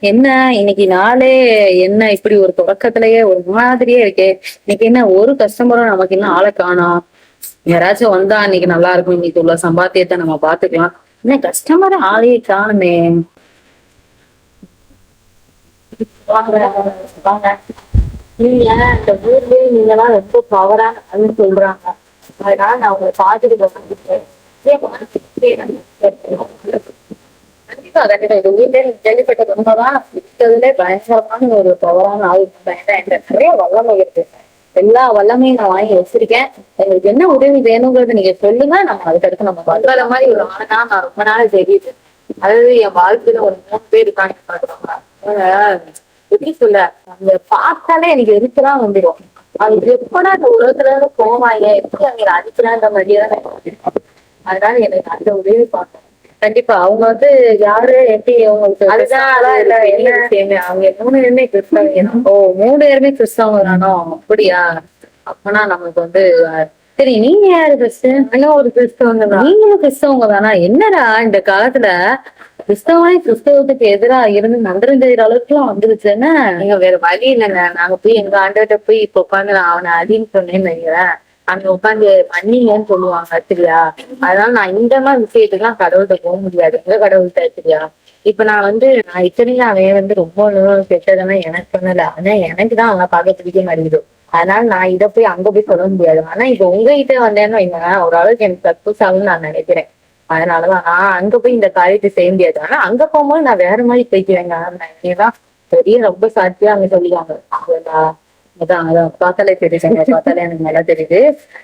என்ன? இன்னைக்கு நாளே என்ன? இப்படி ஒரு தொடக்கத்திலேயே ஒரு மாதிரியே இருக்கே. இன்னைக்கு என்ன? ஒரு கஸ்டமரும் நமக்கு இன்னும் ஆளை காணோம் யாராச்சும் வந்தா இன்னைக்கு நல்லா இருக்கும். இன்னைக்கு உள்ள சம்பாத்தியத்தை நம்ம பாத்துக்கலாம் என்ன கஸ்டமர் ஆளையே காணுமே. நீங்க இந்த ஊர்லயே நீங்க தான் ரொம்ப சொல்றாங்க. அதனால நான் உங்களை பாத்துட்டு வந்துட்டேன் அதை கண்டிப்பா இது ஊர்லயே உண்மைதான் இருக்கிறதுலே பயங்கரமான ஒரு பவரான ஆள் என்கிட்ட நிறைய வல்லமை இருக்கு எல்லா வல்லமையும் நான் வாங்கி வச்சிருக்கேன் எங்களுக்கு என்ன உதவி வேணுங்கிறது நீங்க சொல்லுங்க நம்ம அதுக்கடுத்து நம்ம பண்ற மாதிரி ஒரு ஆனா நான் ரொம்ப நாள் தெரியுது அதாவது என் வாழ்க்கையில ஒரு மூணு பேர் இருக்காங்க பாத்துக்கோங்க. எப்படி சொல்ல அந்த பார்த்தாலே எனக்கு எரிச்சலாம் வந்துடும் அது எப்படா அந்த உலகத்துல இருந்து போவாங்க எப்படி அவங்க அடிக்கிறான்ற மாதிரியே தான் அதனால எனக்கு அந்த உதவி பார்த்தேன் கண்டிப்பா. அவங்க வந்து யாரு எப்படி அவங்களுக்கு அதுதான் அவங்க மூணு பேருமே கிறிஸ்தவங்க ஓ மூணு பேருமே கிறிஸ்தவங்க தானோ அப்படியா? அப்பனா நமக்கு வந்து சரி நீங்க யாரு கிறிஸ்து இன்னும் ஒரு கிறிஸ்தவங்க நீங்களும் கிறிஸ்தவங்க தானா. என்னடா இந்த காலத்துல கிறிஸ்தவனே கிறிஸ்தவத்துக்கு எதிரா இருந்து மந்திரம் செய்யற அளவுக்கு எல்லாம் வந்துருச்சுன்னா நீங்க வேற வழி இல்லைங்க. நாங்க போய் எங்க ஆண்டவர்கிட்ட போய் இப்ப உட்காந்து நான் அவனை அடின்னு சொன்னேன்னு வைங்களேன். அங்க உட்காந்து மன்னிங்கன்னு சொல்லுவாங்க சரியா? அதனால நான் இந்த மாதிரி விஷயத்துக்குலாம் கடவுள்கிட்ட போக முடியாது. எங்க கடவுள்கிட்ட சரியா? இப்ப நான் வந்து நான் இத்தனையும் அவன் வந்து ரொம்ப கெட்டதெல்லாம் எனக்கு பண்ணல. ஆனா எனக்கு தான் அவங்க பார்க்க பிடிக்க மாட்டேங்குது அதனால நான் இதை போய் அங்க போய் சொல்ல முடியாது. ஆனா இப்ப உங்ககிட்ட வந்தேன்னு வைங்க ஓரளவுக்கு எனக்கு சக்சஸ் ஆகும்னு நான் நினைக்கிறேன். அதனாலதான் நான் அங்க போய் இந்த காரியத்தை செய்ய முடியாது. ஆனா அங்க போகும்போது நான் வேற மாதிரி போய்க்குவேங்க தான் பெரிய ரொம்ப சாட்சியா அங்க சொல்லிக்காங்க அதான் அதான். பார்த்தாலே தெரியுதுங்க பார்த்தாலே எனக்கு நல்லா தெரியுது.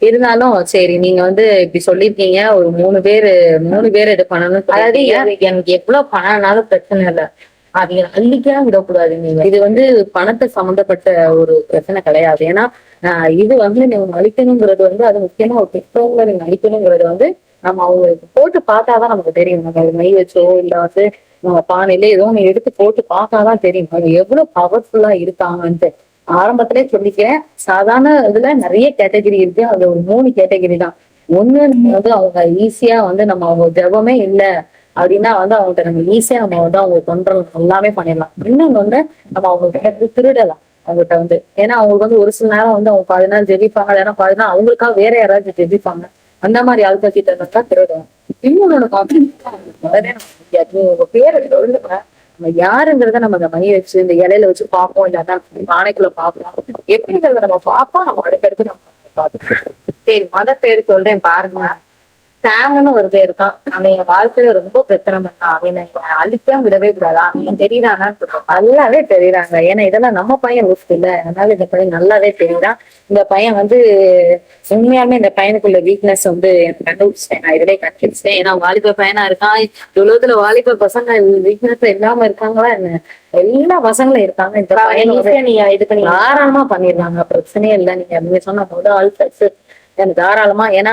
இருந்தாலும் சரி நீங்க வந்து இப்படி சொல்லிருக்கீங்க ஒரு மூணு பேரு மூணு பேர் இது பண்ணணும்னு அதாவது. எனக்கு எவ்வளவு பணம்னாலும் பிரச்சனை இல்லை. அவங்க அள்ளிக்கலாம் விடக்கூடாது நீங்க. இது வந்து பணத்தை சம்பந்தப்பட்ட ஒரு பிரச்சனை கிடையாது. ஏன்னா ஆஹ் இது வந்து நீங்க அழிக்கணுங்கிறது வந்து அது முக்கியமா ஒரு பெற்றவங்களை நீங்க அழிக்கணுங்கிறது வந்து நம்ம அவங்களுக்கு போட்டு பார்த்தாதான் நமக்கு தெரியும். நம்ம அது மெய் வச்சோ இல்ல வந்து நம்ம பானையில ஏதோ ஒண்ணு எடுத்து போட்டு பார்த்தாதான் தெரியும். அவங்க எவ்வளவு பவர்ஃபுல்லா இருக்காங்கன்ட்டு. ஆரம்பத்திலே சொல்லிக்கிறேன். சாதாரண இதுல நிறைய கேட்டகரி இருக்கு. அது ஒரு மூணு கேட்டகரி தான். ஒண்ணு வந்து அவங்க ஈஸியா வந்து நம்ம அவங்க ஜெபமே இல்லை அப்படின்னா வந்து அவங்ககிட்ட நம்ம ஈஸியா நம்ம வந்து அவங்க தொண்டல் எல்லாமே பண்ணிடலாம். இன்னொன்னு வந்து நம்ம அவங்க கிட்ட திருடலாம் அவங்ககிட்ட வந்து. ஏன்னா அவங்களுக்கு வந்து ஒரு சில நேரம் வந்து அவங்க பாதி நாள் ஜெபிப்பாங்க ஏன்னா பாதி நாள் அவங்களுக்காக வேற யாராச்சும் ஜெபிப்பாங்க. அந்த மாதிரி ஆள் கிட்ட இருந்தா திருடுவோம் இன்னொன்னு பேர் உங்க நம்ம யாருங்கிறத நம்ம அந்த மைய வச்சு இந்த இலையில வச்சு பார்ப்போம் இல்லாட்டா பானைக்குள்ள பார்ப்போம். எப்படிங்கிறத நம்ம பார்ப்போம் நம்ம அடுத்தடுத்து நம்ம பார்த்துக்கலாம் சரி மத பேர் சொல்றேன் பாருங்க. சாம்னு ஒரு பேர் இருக்கான் அவன் என் வாழ்க்கையில ரொம்ப பிரச்சனை பண்ணான் அவனை அழிக்க விடவே கூடாது. அவன் சொல்லுவான் நல்லாவே தெரியுறாங்க ஏன்னா இதெல்லாம் நம்ம பையன் யூஸ் இல்ல அதனால இந்த பையன் நல்லாவே தெரியுறான் இந்த பையன் வந்து உண்மையாலுமே இந்த பையனுக்குள்ள வீக்னஸ் வந்து எனக்கு கண்டுபிடிச்சிட்டேன். நான் இதுலயே கண்டுபிடிச்சிட்டேன். ஏன்னா வாலிப பையனா இருக்கான். உலகத்துல வாலிப பசங்க வீக்னஸ் இல்லாம இருக்காங்களா என்ன? எல்லா பசங்களும் இருக்காங்க. இந்த பையன் வந்து ஈஸியா நீ இது பண்ணி தாராளமா பண்ணிடுறாங்க. பிரச்சனையே இல்லை. நீங்க நீங்க சொன்ன போது ஆள் சக்ஸ் எனக்கு தாராளமா ஏன்னா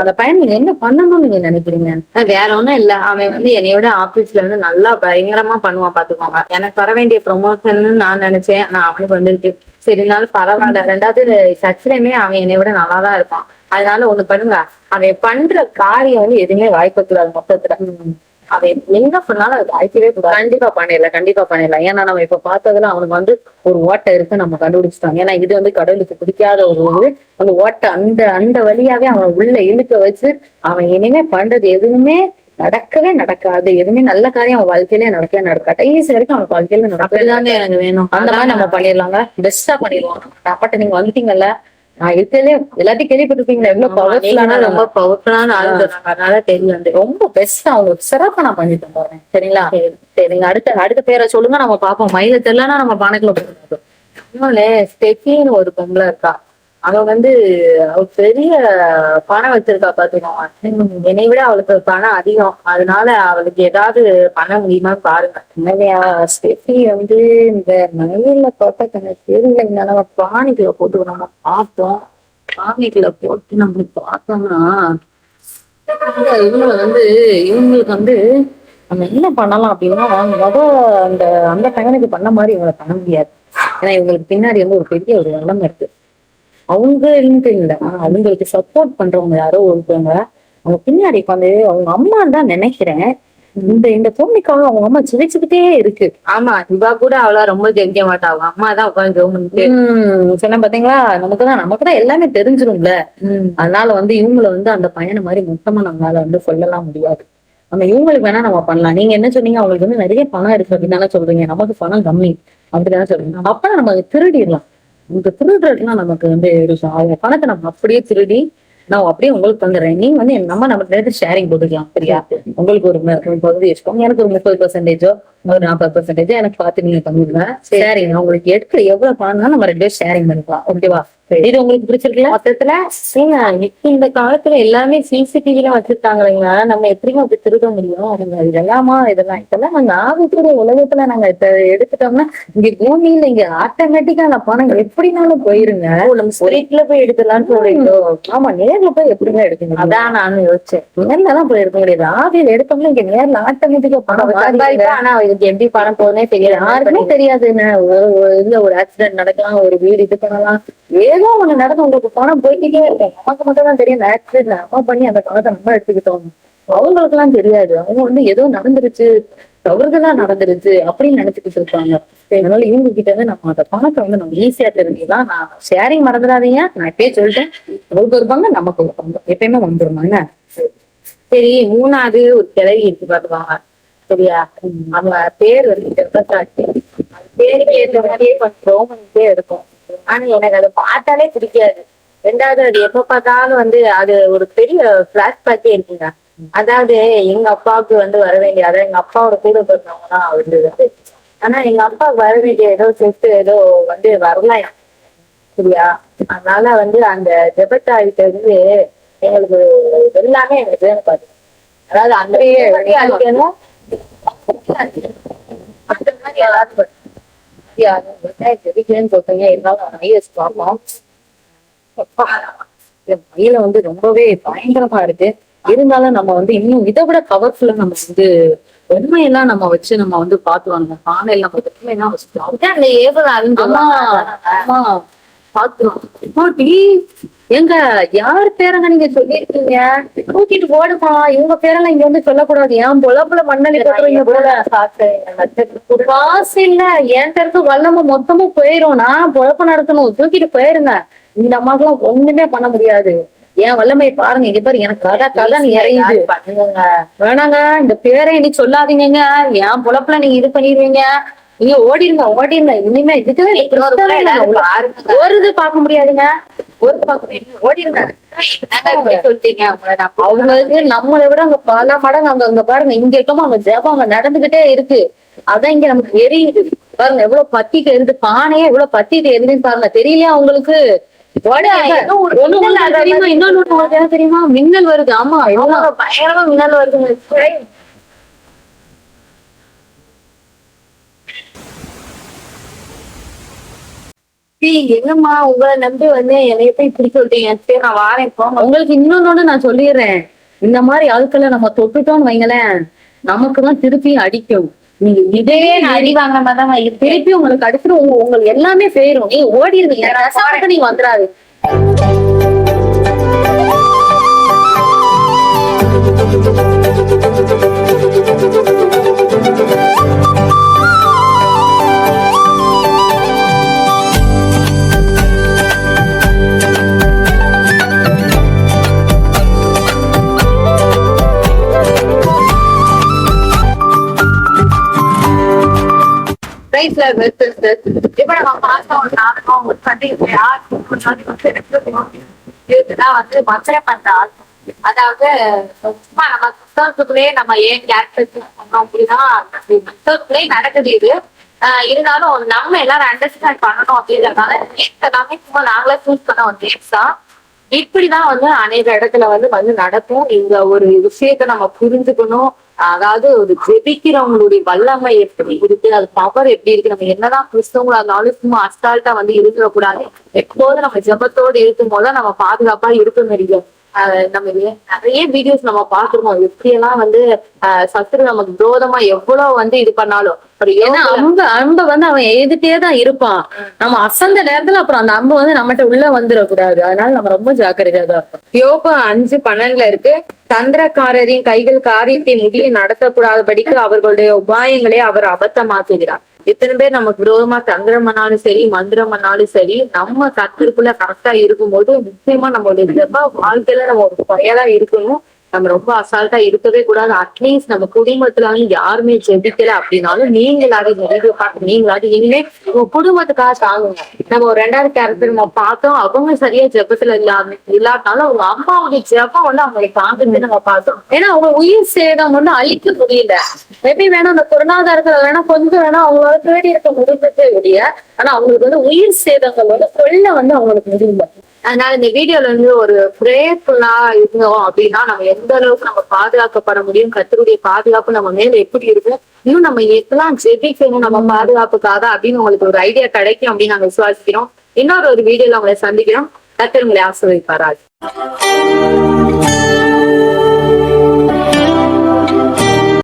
அந்த பையன் நீங்க என்ன பண்ணணும்னு நீங்க நினைக்கிறீங்க? வேற ஒண்ணும் இல்ல. அவன் வந்து என்னைய விட ஆபீஸ்ல இருந்து நல்லா பயங்கரமா பண்ணுவான் பாத்துக்கோங்க எனக்கு வர வேண்டிய ப்ரொமோஷன் நான் நினைச்சேன். ஆனா அவனுக்கு வந்துருக்கு சரி இருந்தாலும் பரவாயில்ல. ரெண்டாவது சச்சிலையுமே அவன் என்னை விட நல்லா தான் இருப்பான். அதனால ஒண்ணு பண்ணுங்க. அவன் பண்ற காரியம் வந்து எதுவுமே வாய்ப்பு கூடாது மொத்தத்துல. அவன் எங்க பண்ணாலும் அது வாய்க்கவே கூடாது. கண்டிப்பா பண்ணிடலாம் கண்டிப்பா பண்ணிடலாம். ஏன்னா நம்ம இப்ப பார்த்ததுல அவனுக்கு வந்து ஒரு ஓட்டை இருக்கு நம்ம கண்டுபிடிச்சிட்டோம் ஏன்னா இது வந்து கடவுளுக்கு பிடிக்காத ஒரு இது. அந்த ஓட்டை அந்த அந்த வழியாவே அவனை உள்ள இழுக்க வச்சு அவன் இனிமே பண்றது எதுவுமே நடக்கவே நடக்காது. எதுவுமே நல்ல காரியம் அவன் வாழ்க்கையிலே நடக்கவே நடக்காது. கடைசி வரைக்கும் அவன் வாழ்க்கையில நடக்கவே எனக்கு வேணும். அந்த மாதிரி நம்ம பண்ணிடலாங்க. பெஸ்டா பண்ணிடுவோம். அப்பாட்ட நீங்க வந்துட்டீங்கல்ல? நான் இருக்கிறதே எல்லாத்தையும் கேள்விப்பட்டிருப்பீங்களா எவ்வளவு பவர்ஃபுல்லான ரொம்ப பவர்ஃபுல்லான ஆள் சொன்னாங்க. அதனால தெரியும் ரொம்ப பெஸ்டா அவங்களுக்கு சிறப்பா நான் பண்ணிட்டு போறேன் சரிங்களா? சரிங்க அடுத்த அடுத்த பேரை சொல்லுங்க நம்ம பாப்போம் மயில தெரியலன்னா நம்ம பானைக்குள்ள போடுவோம் இன்னொன்னு ஸ்டெஃபின்னு ஒரு பொம்பளை இருக்கா? அவ வந்து அவள் பெரிய பணம் வச்சிருக்கா பாத்துக்கோங்க என்னை விட அவளுக்கு பணம் அதிகம். அதனால அவளுக்கு ஏதாவது பண்ண முடியுமா பாருங்க. என்னவையா ஸ்டெஃபி வந்து இந்த மயில தொட்ட தன்னை தெரிஞ்சதுனால நம்ம பானைக்குள்ள போட்டு நம்ம பார்த்தோம். பானைக்குள்ள போட்டு நம்ம பார்த்தோம்னா இவங்க வந்து இவங்களுக்கு வந்து நம்ம என்ன பண்ணலாம் அப்படின்னா முத அந்த அந்த பையனுக்கு பண்ண மாதிரி இவங்களை பண்ண முடியாது. ஏன்னா இவங்களுக்கு பின்னாடி வந்து ஒரு பெரிய ஒரு வளம் இருக்கு. அவங்கன்ட்டு இல்ல அவங்களுக்கு சப்போர்ட் பண்றவங்க யாரோ ஒருத்தவங்க அவங்க பின்னாடி உட்காந்து அவங்க அம்மான்னு தான் நினைக்கிறேன். இந்த இந்த பொண்ணுக்காக அவங்க அம்மா சிரிச்சுக்கிட்டே இருக்கு. ஆமா இவா கூட அவ்வளோ ரொம்ப ஜெயிக்க மாட்டா. அவங்க அம்மா தான் உட்காந்து சொன்ன பாத்தீங்களா? நமக்குதான் நமக்குதான் எல்லாமே தெரிஞ்சிரும்ல. அதனால வந்து இவங்கள வந்து அந்த பையனை மாதிரி மொத்தமா நம்மளால வந்து சொல்லலாம் முடியாது. நம்ம இவங்களுக்கு வேணா நம்ம பண்ணலாம். நீங்க என்ன சொன்னீங்க? அவங்களுக்கு வந்து நிறைய பணம் இருக்கு அப்படின்னு தானே சொல்றீங்க. நமக்கு பணம் கம்மி அப்படிதானே சொல்றீங்க. அப்ப நம்ம அதை திருடிடலாம். இந்த திருடுறதுனா நமக்கு வந்து அவங்க பணத்தை நம்ம அப்படியே திருடி நான் அப்படியே உங்களுக்கு தந்துடுறேன். நீங்க வந்து என் நம்ம நம்ம நேரத்தை ஷேரிங் போட்டுக்கலாம் சரியா? உங்களுக்கு ஒரு பகுதி வச்சுக்கோங்க. எனக்கு ஒரு முப்பது பர்சன்டேஜோ ஒரு நாற்பது பர்சன்டேஜோ எனக்கு பார்த்து நீங்க தந்துடுங்க. ஷேரிங் உங்களுக்கு எடுக்க எவ்வளவு பணம்னா நம்ம ரெண்டு பேரும் ஷேரிங் பண்ணிக்கலாம். ஓகேவா இது உங்களுக்கு பிடிச்சிருக்குல்ல? மொத்தத்துல ஏங்க, இப்ப இந்த காலத்துல எல்லாமே சிசிடிவி எல்லாம் நம்ம எப்படிங்க அப்படி திருட முடியும்? இதெல்லாமா இதெல்லாம். இதெல்லாம் நாங்க ஆகக்கூடிய உலகத்துல நாங்க எடுத்துட்டோம்னா இங்க பூமியில இங்க ஆட்டோமேட்டிக்கா அந்த பணம் எப்படினாலும் போயிருங்க. நம்ம ஸ்ட்ரீட்ல போய் எடுக்கலாம்னு சொல்றீங்க ஆமா நேர்ல போய் எப்படிங்க எடுக்க முடியும் அதான் நானும் யோசிச்சேன். நேர்ல தான் போய் எடுக்க முடியாது. ஆவியில எடுத்தோம்னா இங்க நேர்ல ஆட்டோமேட்டிக்கா பணம் ஆனா அவளுக்கு எப்படி பணம் போகுதுன்னே தெரியாது. யாருக்குமே தெரியாதுன்னு ஒரு இதுல ஒரு ஆக்சிடென்ட் நடக்கலாம் ஒரு வீடு இது பண்ணலாம். ஏதோ ஒண்ணு நடந்து உங்களுக்கு பணம் போய்கிட்டே இருக்கும். நமக்கு மட்டும் தான் தெரியும் ஆக்சிடென்ட் நம்ம பண்ணி அந்த பணத்தை நம்ம எடுத்துக்கிட்டோம். அவங்களுக்கு எல்லாம் தெரியாது. அவங்க வந்து ஏதோ நடந்துருச்சு. தவறுதலா நடந்துருச்சு அப்படின்னு நினைச்சுக்கிட்டு இருப்பாங்க. அதனால இவங்க கிட்ட இருந்து நம்ம அந்த பணத்தை வந்து நம்ம ஈஸியா தெரிஞ்சுக்கலாம். நான் ஷேரிங் மறந்துடாதீங்க. நான் எப்பயே சொல்லிட்டேன். உங்களுக்கு ஒரு பங்கு நமக்கு ஒரு பங்கு. எப்பயுமே வந்துருமா என்ன? சரி மூணாவது ஒரு கிளவி எடுத்து பார்த்துவாங்க சரியா? அவங்க பேர் வந்து பேருக்கு ஏற்ற மாதிரியே கொஞ்சம் ரோமன்ஸே இருக்கும். ஆனா எனக்கு அதை பார்த்தாலே பிடிக்காது. ரெண்டாவது அது எப்ப பார்த்தாலும் வந்து அது ஒரு பெரிய பிளாஷ்பேக்கே இருக்குங்க. அதாவது எங்க அப்பாவுக்கு வந்து வர வேண்டிய அதாவது எங்க அப்பாவோட கூட பிறந்தவங்கன்னா வந்து வந்து ஆனா எங்க அப்பாவுக்கு வர வேண்டிய ஏதோ செத்து ஏதோ வந்து வரலாம் சரியா? அதனால வந்து அந்த ஜெபத்தாயிட்ட இருந்து எங்களுக்கு எல்லாமே எங்களுக்கு வேணும் அதாவது அந்த மாதிரி அடிக்கணும் இருந்தாலும் ஐஎஸ் பார்ப்போம். இந்த மயில வந்து ரொம்பவே பயங்கரமா இருக்கு. இருந்தாலும் நம்ம வந்து இன்னும் இதை விட பவர்ஃபுல்லா நம்ம வந்து உண்மையெல்லாம் நம்ம வச்சு நம்ம வந்து பாத்து வாங்கணும் பானை எல்லாம் உண்மையெல்லாம் வச்சு அப்படியே அந்த ஏவல் அறிஞ்சு ஆமா ஆமா. பாத்துருவோம் போட்டி எங்க யார் பேரங்க நீங்க சொல்லிருக்கீங்க தூக்கிட்டு போடுமா? இவங்க பேரெல்லாம் இங்க வந்து சொல்லக்கூடாது. ஏன் பொழப்புல மண்ணலி போட்டுறீங்க போல? காசு இல்ல. என் பேருக்கு வல்லம மொத்தமும் போயிரும். நான் பொழப்பு நடத்தணும். தூக்கிட்டு போயிருங்க. இந்த அம்மாக்கெல்லாம் ஒண்ணுமே பண்ண முடியாது. என் வல்லமை பாருங்க. இது பாரு எனக்கு கதை கதை இறங்குது வேணாங்க இந்த பேரை நீ சொல்லாதீங்க என் பொழப்புல நீங்க இது பண்ணிடுவீங்க நீங்க ஓடிருங்க ஓடிருங்க. இனிமே இதுக்கு இன்னொரு முறை ஏதாவது பாருங்க. ஒரு இது பார்க்க முடியாதுங்க. ஒரு பார்க்க ஓடிருங்க. அவங்களுக்கு நம்மளை விட அங்க பல மடங்கு அங்க அங்க பாருங்க. இங்க இருக்கமா அங்க ஜெபம் அங்க நடந்துகிட்டே இருக்கு. அதான் இங்க நமக்கு எரியுது. பாருங்க எவ்வளவு பத்திட்டு எரியுது. பானையே எவ்வளவு பத்திட்டு எரியுதுன்னு பாருங்க. தெரியலையா தெரியுமா? இன்னொன்னு தெரியுமா? மின்னல் வருது. ஆமா. அவங்க பயங்கரமா மின்னல் வருதுங்க. என்னம்மா உங்களை நம்பி வந்து என்னைய போய் இப்படி சொல்லிட்டீங்க சரி நான் வாரேன் போங்க உங்களுக்கு இன்னொன்னு நான் சொல்லிடுறேன். இந்த மாதிரி ஆட்களை நம்ம தொட்டுட்டோம்னு வைங்களேன் நமக்கு தான் திருப்பி அடிக்கும். நீங்க இதே நான் அடி வாங்குற மாதிரி தான் திருப்பி உங்களுக்கு அடிச்சுட்டு உங்க உங்களுக்கு எல்லாமே போயிரும் நீ ஓடிடுவீங்க ரசத்துக்கு நீங்க வந்துடாது. வீட்டுல வெஸ்ட் இப்ப நம்ம பார்த்தோம் ஒரு நாடகம் அவங்க சண்டை யார் இதுதான் வந்து மச்சரை பண்ற ஆல்பம் அதாவது சும்மா நம்ம புத்தகத்துக்குள்ளேயே நம்ம ஏன் கேரக்டர் பண்ணோம் அப்படின்னா புத்தகத்துக்குள்ளேயே நடக்குது இது. ஆஹ் இருந்தாலும் நம்ம எல்லாரும் அண்டர்ஸ்டாண்ட் பண்ணணும் அப்படின்றதுனால எல்லாமே சும்மா நாங்களே சூஸ் பண்ண ஒரு நேம்ஸ் தான் இப்படிதான் வந்து அநேக இடத்துல வந்து வந்து நடக்கும். இந்த ஒரு விஷயத்த நம்ம புரிஞ்சுக்கணும். அதாவது ஒரு ஜெபிக்கிறவங்களுடைய வல்லமை எப்படி இருக்கு? அது பவர் எப்படி இருக்கு? நம்ம என்னதான் கிறிஸ்தவங்களா இருந்தாலும் சும்மா அஸ்டால்ட்டா வந்து இருந்துடக்கூடாது எப்போதும் நம்ம ஜெபத்தோடு இருக்கும் போது நம்ம பாதுகாப்பா இருக்க முடியும் நம்ம நிறைய வீடியோஸ் நம்ம பாக்குறோம் எப்படி எல்லாம் வந்து சத்துரு நமக்கு விரோதமா எவ்வளவு வந்து இது பண்ணாலும். ஏன்னா யோகா. அம்ப அம்ப வந்து அவன் எழுதிட்டே தான் இருப்பான். நம்ம அசந்த நேரத்துல அப்புறம் அந்த அம்பு வந்து நம்மகிட்ட உள்ள வந்துடக்கூடாது. அதனால நம்ம ரொம்ப ஜாக்கிரதையா தான் இருக்கணும் யோகம் அஞ்சு பன்னெண்டுல இருக்கு. தந்திரக்காரரின் கைகள் காரியத்தை முடிய நடத்தக்கூடாதபடிக்கு அவர்களுடைய உபாயங்களை அவர் அபத்தமாக்குகிறார். எத்தனை பேர் நமக்கு விரோதமா தந்திரம் பண்ணாலும் சரி மந்திரம் பண்ணாலும் சரி நம்ம கத்திற்குள்ள கரெக்டா இருக்கும்போது நிச்சயமா நம்மளுடைய வாழ்க்கையில நம்ம ஒரு பயலா இருக்கணும். நம்ம ரொம்ப அசால்ட்டா இருக்கவே கூடாது. அட்லீஸ்ட் நம்ம குடும்பத்துல வந்து யாருமே ஜெபிக்கல அப்படின்னாலும் நீங்களாவது இந்த வீடியோ நீங்களாவது இனிமே உங்க குடும்பத்துக்காக தாங்குங்க. நம்ம ஒரு ரெண்டாவது கேரக்டர் நம்ம பார்த்தோம். அவங்க சரியா ஜெபத்துல இல்லாம இல்லாட்டாலும் அவங்க அம்மாவுடைய ஜெபம் வந்து அவங்களை தாங்குன்னு நம்ம பார்த்தோம். ஏன்னா அவங்க உயிர் சேதம் வந்து அழிக்க முடியல. மேபி வேணா அந்த பொருளாதாரத்துல வேணா கொஞ்சம் வேணா அவங்களால தேடி இருக்க முடிஞ்சதே ஒழிய ஆனா அவங்களுக்கு வந்து உயிர் சேதங்கள் வந்து கொள்ள வந்து அவங்களுக்கு முடியல. அதனால இந்த வீடியோல வந்து ஒரு பிரேயர்ஃபுல்லா இருந்தோம் அப்படின்னா நம்ம எந்த அளவுக்கு நம்ம பாதுகாக்கப்பட முடியும் கத்தருடைய பாதுகாப்பு நம்ம மேல எப்படி இருக்கும் இன்னும் நம்ம எப்பெல்லாம் ஜெபிக்கணும் நம்ம பாதுகாப்புக்காக அப்படின்னு உங்களுக்கு ஒரு ஐடியா கிடைக்கும் அப்படின்னு நாங்க விசுவாசிக்கிறோம். இன்னொரு ஒரு வீடியோல உங்களை சந்திக்கிறோம். கத்தர் உங்களை ஆசிர்வதிப்பாராது